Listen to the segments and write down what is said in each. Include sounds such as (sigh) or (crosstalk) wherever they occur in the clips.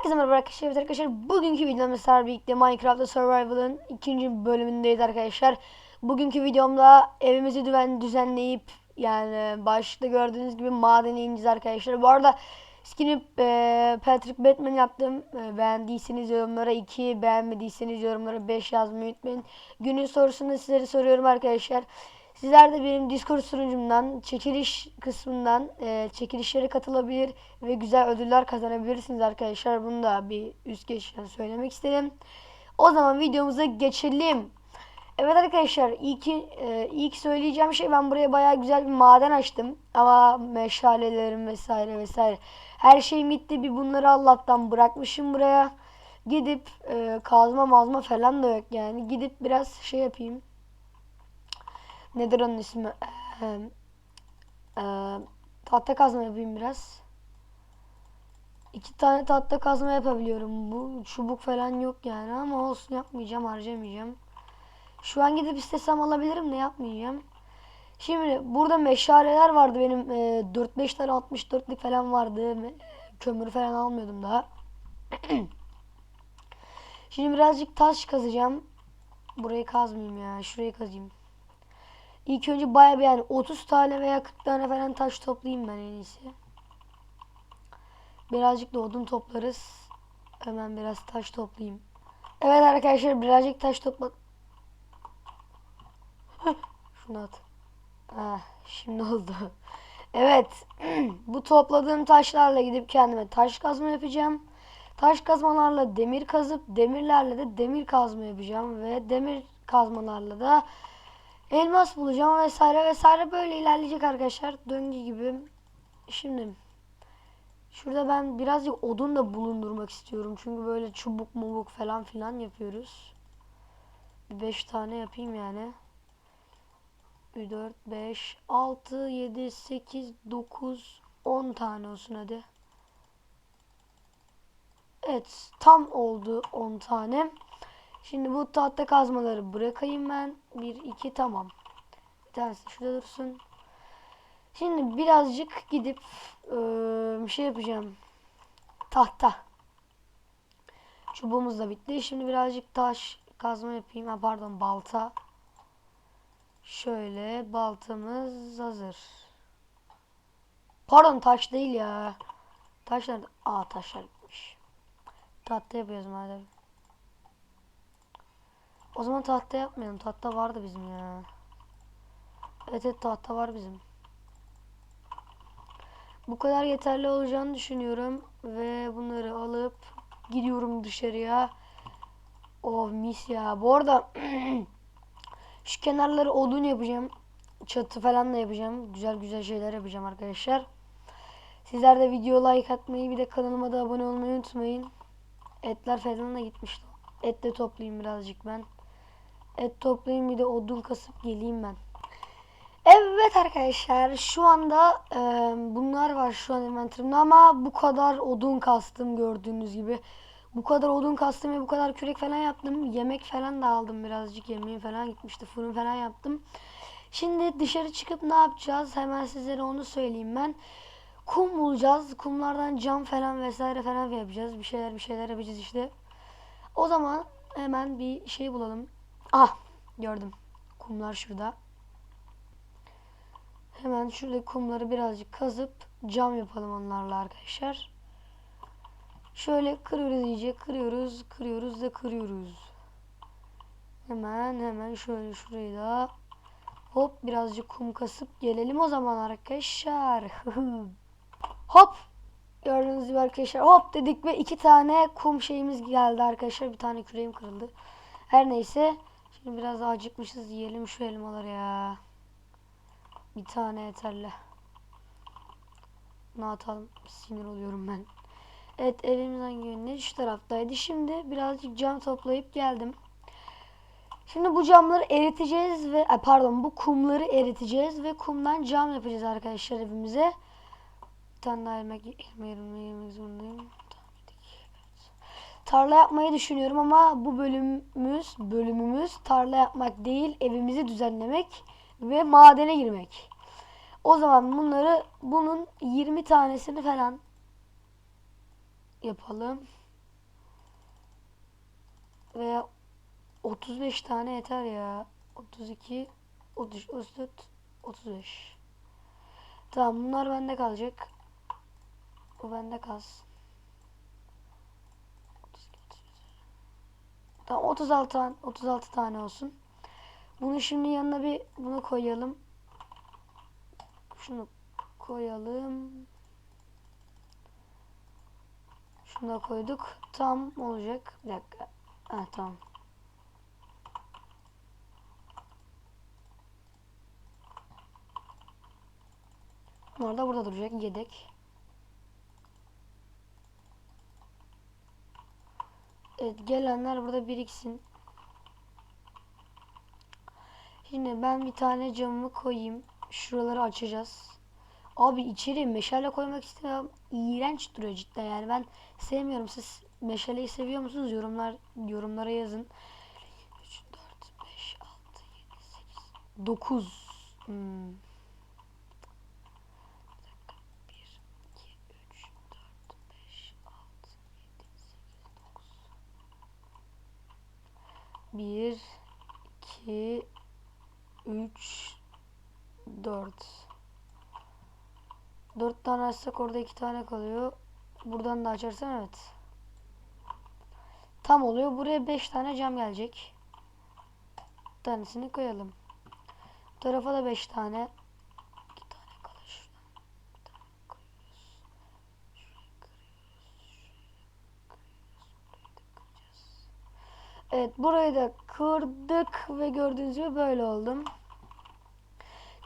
Herkese merhaba arkadaşlar. Arkadaşlar bugünkü videomda sizlerle birlikte Minecraft'ta Survival'ın ikinci bölümündeyiz arkadaşlar. Bugünkü videomda evimizi düzen düzenleyip yani başta gördüğünüz gibi madene ineceğiz arkadaşlar. Bu arada skin'i e, Patrick Batman yaptım. E, beğendiyseniz yorumlara 2, beğenmediyseniz yorumlara 5 yazmayı unutmayın. Günün sorusunu sizlere soruyorum arkadaşlar. Sizler de benim Discord sunucumdan, çekiliş kısmından e, çekilişlere katılabilir ve güzel ödüller kazanabilirsiniz arkadaşlar. Bunu da bir üst geçişten söylemek istedim. O zaman videomuza geçelim. Evet arkadaşlar ilk, e, ilk söyleyeceğim şey ben buraya bayağı güzel bir maden açtım. Ama meşalelerim vesaire vesaire. Her şeyim bitti bir bunları Allah'tan bırakmışım buraya. Gidip e, kazma mazma falan da yok yani. Gidip biraz şey yapayım. Nedir onun ismi? Ee, e, tahta kazma yapayım biraz. İki tane tahta kazma yapabiliyorum. Bu çubuk falan yok yani ama olsun yapmayacağım harcamayacağım. Şu an gidip istesem alabilirim de yapmayacağım. Şimdi burada meşaleler vardı benim e, 4-5 tane 64'lük falan vardı. Kömür falan almıyordum daha. (clears throat) Şimdi birazcık taş kazacağım. Burayı kazmayayım ya. Şurayı kazayım. İlk önce baya bir yani 30 tane veya 40 tane falan taş toplayayım ben en iyisi. Birazcık da odun toplarız. Hemen biraz taş toplayayım. Evet arkadaşlar birazcık taş topla... Heh, Şunu at. Ah, şimdi oldu. Evet. (clears throat) Bu topladığım taşlarla gidip kendime taş kazma yapacağım. Taş kazmalarla demir kazıp demirlerle de demir kazma yapacağım ve demir kazmalarla da elmas bulacağım vesaire vesaire böyle ilerleyecek arkadaşlar döngü gibi. Şimdi şurada ben birazcık odun da bulundurmak istiyorum çünkü böyle çubuk mubuk falan filan yapıyoruz. 5 tane yapayım yani. 4, 5, 6, 7, 8, 9, 10 tane olsun hadi. Evet tam oldu 10 tane. Şimdi bu tahta kazmaları bırakayım ben. 1, 2 tamam. Bir tanesi şurada dursun. Şimdi birazcık gidip bir şey yapacağım. Tahta. Çubuğumuz da bitti. Şimdi birazcık taş kazma yapayım. Ha, pardon balta. Şöyle baltamız hazır. Pardon taş değil ya. Taş nerede? Aa taşlar bitmiş. Tahta yapıyoruz madem. O zaman tahta yapmayalım. Tahta vardı bizim ya. Evet evet tahta var bizim. Bu kadar yeterli olacağını düşünüyorum. Ve bunları alıp gidiyorum dışarıya. Oh mis ya. Bu arada (clears throat) şu kenarları odun yapacağım. Çatı falan da yapacağım. Güzel güzel şeyler yapacağım arkadaşlar. Sizler de video like atmayı bir de kanalıma da abone olmayı unutmayın. Etler falan da gitmişti. Et de toplayayım birazcık ben. Et toplayayım bir de odun kasıp geleyim ben. Evet arkadaşlar şu anda e, bunlar var şu an inventörümde ama bu kadar odun kastım gördüğünüz gibi. Bu kadar odun kastım ve bu kadar kürek falan yaptım. Yemek falan da aldım birazcık yemeğim falan gitmişti. Fırın falan yaptım. Şimdi dışarı çıkıp ne yapacağız? Hemen sizlere onu söyleyeyim ben. Kum bulacağız. Kumlardan cam falan vesaire falan yapacağız. Bir şeyler bir şeyler yapacağız işte. O zaman hemen bir şey bulalım. Ah gördüm. Kumlar şurada. Hemen şurada kumları birazcık kazıp cam yapalım onlarla arkadaşlar. Şöyle kırıyoruz iyice kırıyoruz kırıyoruz da kırıyoruz. Hemen hemen şöyle şurayı da hop birazcık kum kasıp gelelim o zaman arkadaşlar. (laughs) hop gördüğünüz gibi arkadaşlar hop dedik ve iki tane kum şeyimiz geldi arkadaşlar. Bir tane küreğim kırıldı. Her neyse şimdi biraz acıkmışız yiyelim şu elmaları ya. Bir tane yeterli. Ne atalım sinir oluyorum ben. Evet evimiz hangi yönde? Şu taraftaydı. Şimdi birazcık cam toplayıp geldim. Şimdi bu camları eriteceğiz ve ay pardon bu kumları eriteceğiz ve kumdan cam yapacağız arkadaşlar evimize. Bir tane daha yemek yemek zorundayım. Tarla yapmayı düşünüyorum ama bu bölümümüz bölümümüz tarla yapmak değil evimizi düzenlemek ve madene girmek. O zaman bunları bunun 20 tanesini falan yapalım. veya 35 tane yeter ya. 32, 33, 34, 35. Tamam bunlar bende kalacak. Bu bende kalsın. 32, 33. Tamam 36 tane 36 tane olsun. Bunu şimdi yanına bir bunu koyalım. Şunu koyalım. Şunu da koyduk. Tam olacak. Bir dakika. Ha tamam. Bunlar da burada duracak. Yedek. Evet gelenler burada biriksin. Şimdi ben bir tane camımı koyayım. Şuraları açacağız. Abi içeri meşale koymak istemiyorum. İğrenç duruyor cidden yani ben sevmiyorum. Siz meşaleyi seviyor musunuz? Yorumlar yorumlara yazın. 3 4 5 6 7 8 9 hmm. Bir dakika. 1 2 3 4 5 6 7 8 9 1 2 3 4 4 tane açsak orada 2 tane kalıyor. Buradan da açarsam evet. Tam oluyor. Buraya 5 tane cam gelecek. Bir tanesini koyalım. Bu tarafa da 5 tane. 2 tane kalır şuradan. Bir tane koyuyoruz. Şurayı kırıyoruz. Şurayı kırıyoruz. Burayı da kıracağız. Evet burayı da kırdık ve gördüğünüz gibi böyle oldum.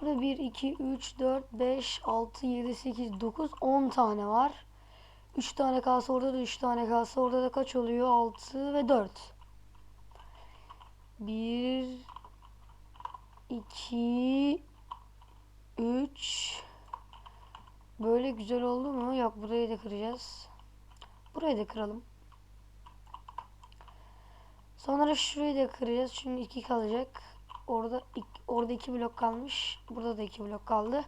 Burada 1, 2, 3, 4, 5, 6, 7, 8, 9, 10 tane var. 3 tane kalsa orada da 3 tane kalsa orada da kaç oluyor? 6 ve 4. 1, 2, 3. Böyle güzel oldu mu? Yok burayı da kıracağız. Burayı da kıralım. Sonra şurayı da kıracağız. Çünkü 2 kalacak. Orada iki, orada iki blok kalmış. Burada da iki blok kaldı.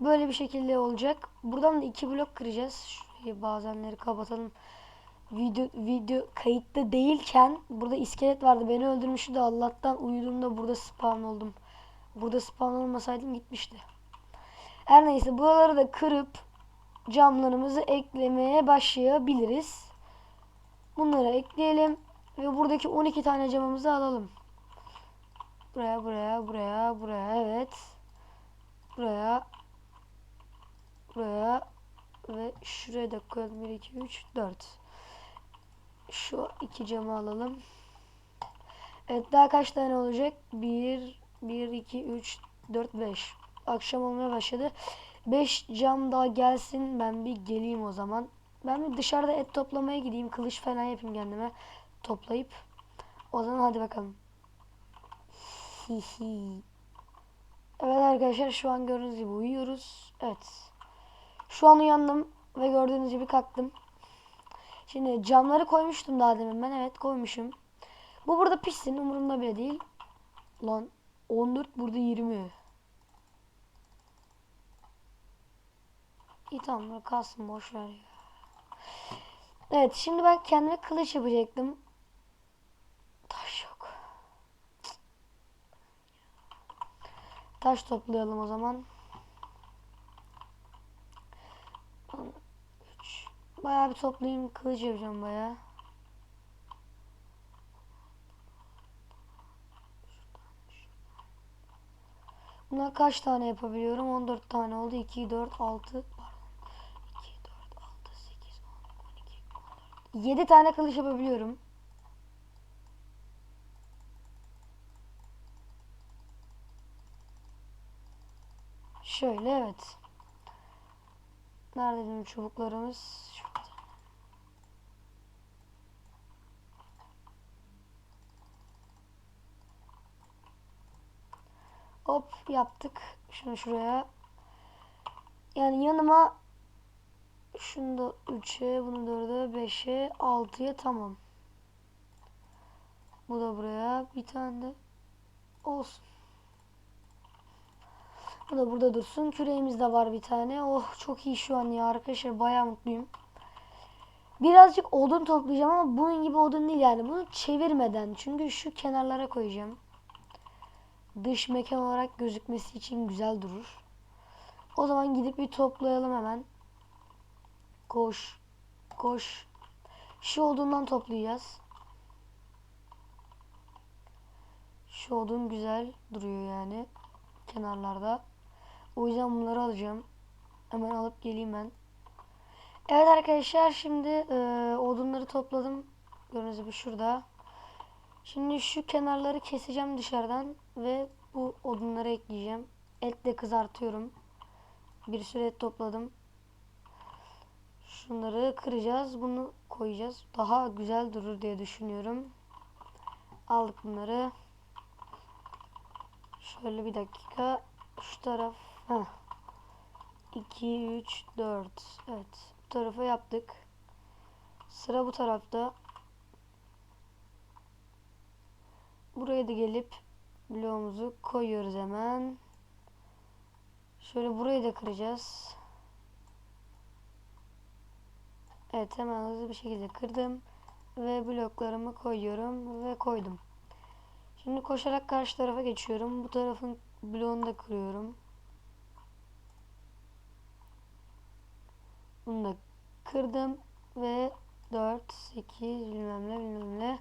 Böyle bir şekilde olacak. Buradan da iki blok kıracağız. Şurayı bazenleri kapatalım. Video video kayıtta değilken burada iskelet vardı. Beni öldürmüştü de Allah'tan uyuduğumda burada spawn oldum. Burada spawn olmasaydım gitmişti. Her neyse buraları da kırıp camlarımızı eklemeye başlayabiliriz. Bunları ekleyelim ve buradaki 12 tane camımızı alalım. Buraya, buraya, buraya, buraya. Evet. Buraya. Buraya. Ve şuraya da koyalım. 1, 2, 3, 4. Şu iki camı alalım. Evet daha kaç tane olacak? 1, 1, 2, 3, 4, 5. Akşam olmaya başladı. 5 cam daha gelsin. Ben bir geleyim o zaman. Ben bir dışarıda et toplamaya gideyim. Kılıç falan yapayım kendime. Toplayıp. O zaman hadi bakalım. Hihi. Evet arkadaşlar şu an gördüğünüz gibi uyuyoruz. Evet. Şu an uyandım ve gördüğünüz gibi kalktım. Şimdi camları koymuştum daha demin ben. Evet koymuşum. Bu burada pişsin umurumda bile değil. Lan 14 burada 20. İyi tamam kalsın boş ver ya. Evet şimdi ben kendime kılıç yapacaktım. Taş yok. Taş toplayalım o zaman. 3 Bayağı bir toplayayım kılıç yapacağım bayağı. Bunlar kaç tane yapabiliyorum? 14 tane oldu. 2, 4, 6 pardon. 2, 4, 6, 8, 10, 12, 14. 7 tane kılıç yapabiliyorum. Şöyle evet. Nerede bizim çubuklarımız? Şurada. Hop yaptık. Şunu şuraya. Yani yanıma şunu da 3'e, bunu 4'e, 5'e, 6'ya tamam. Bu da buraya bir tane de olsun. Bu da burada dursun. Küreğimiz de var bir tane. Oh çok iyi şu an ya arkadaşlar. Bayağı mutluyum. Birazcık odun toplayacağım ama bunun gibi odun değil yani. Bunu çevirmeden. Çünkü şu kenarlara koyacağım. Dış mekan olarak gözükmesi için güzel durur. O zaman gidip bir toplayalım hemen. Koş. Koş. Şu odundan toplayacağız. Şu odun güzel duruyor yani. Kenarlarda. O yüzden bunları alacağım. Hemen alıp geleyim ben. Evet arkadaşlar şimdi e, odunları topladım. Gördüğünüz gibi şurada. Şimdi şu kenarları keseceğim dışarıdan ve bu odunları ekleyeceğim. Etle kızartıyorum. Bir sürü et topladım. Şunları kıracağız. Bunu koyacağız. Daha güzel durur diye düşünüyorum. Aldık bunları. Şöyle bir dakika. Şu taraf. Heh. 2, 3, 4. Evet. Bu tarafa yaptık. Sıra bu tarafta. Buraya da gelip bloğumuzu koyuyoruz hemen. Şöyle burayı da kıracağız. Evet hemen hızlı bir şekilde kırdım. Ve bloklarımı koyuyorum ve koydum. Şimdi koşarak karşı tarafa geçiyorum. Bu tarafın bloğunu da kırıyorum. Bunu da kırdım ve 4, 8 bilmem ne bilmem ne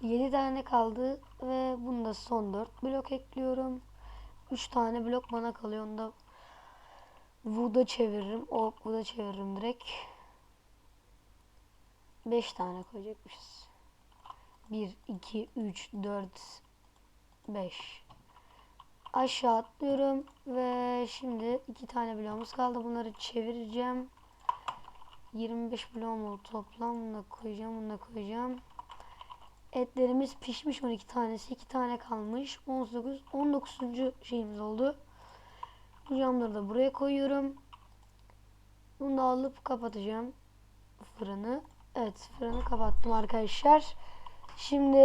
7 tane kaldı ve bunda son 4 blok ekliyorum. 3 tane blok bana kalıyor. Onu da Wood'a çeviririm. Oak Wood'a çeviririm direkt. 5 tane koyacakmışız. 1, 2, 3, 4, 5. Aşağı atlıyorum ve şimdi iki tane bloğumuz kaldı. Bunları çevireceğim. 25 bloğum oldu toplam. Bunu da koyacağım, bunu da koyacağım. Etlerimiz pişmiş 12 tanesi. 2 tane kalmış. 18, 19. şeyimiz oldu. Bu camları da buraya koyuyorum. Bunu da alıp kapatacağım. Fırını. Evet fırını kapattım arkadaşlar. Şimdi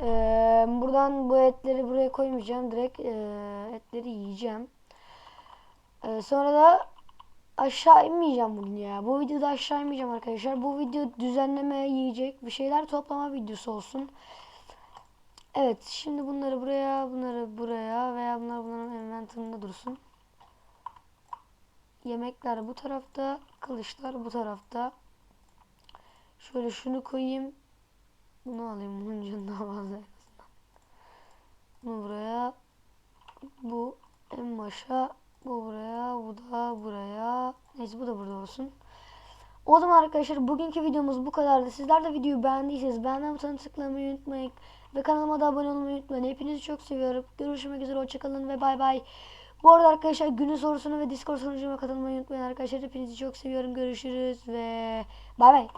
eee, buradan bu etleri buraya koymayacağım. Direkt eee, etleri yiyeceğim. Eee, sonra da aşağı inmeyeceğim bugün ya. Bu videoda aşağı inmeyeceğim arkadaşlar. Bu video düzenleme, yiyecek bir şeyler toplama videosu olsun. Evet şimdi bunları buraya, bunları buraya veya bunlar bunların envanterında dursun. Yemekler bu tarafta, kılıçlar bu tarafta. Şöyle şunu koyayım. Bunu alayım. Bunun canından (laughs) fazla. Bunu buraya. Bu en başa. Bu buraya. Bu da buraya. Neyse bu da burada olsun. O zaman arkadaşlar bugünkü videomuz bu kadardı. Sizler de videoyu beğendiyseniz beğenen butonuna tıklamayı unutmayın. Ve kanalıma da abone olmayı unutmayın. Hepinizi çok seviyorum. Görüşmek üzere. Hoşçakalın ve bay bay. Bu arada arkadaşlar günün sorusunu ve Discord sunucuma katılmayı unutmayın arkadaşlar. Hepinizi çok seviyorum. Görüşürüz ve bay bay.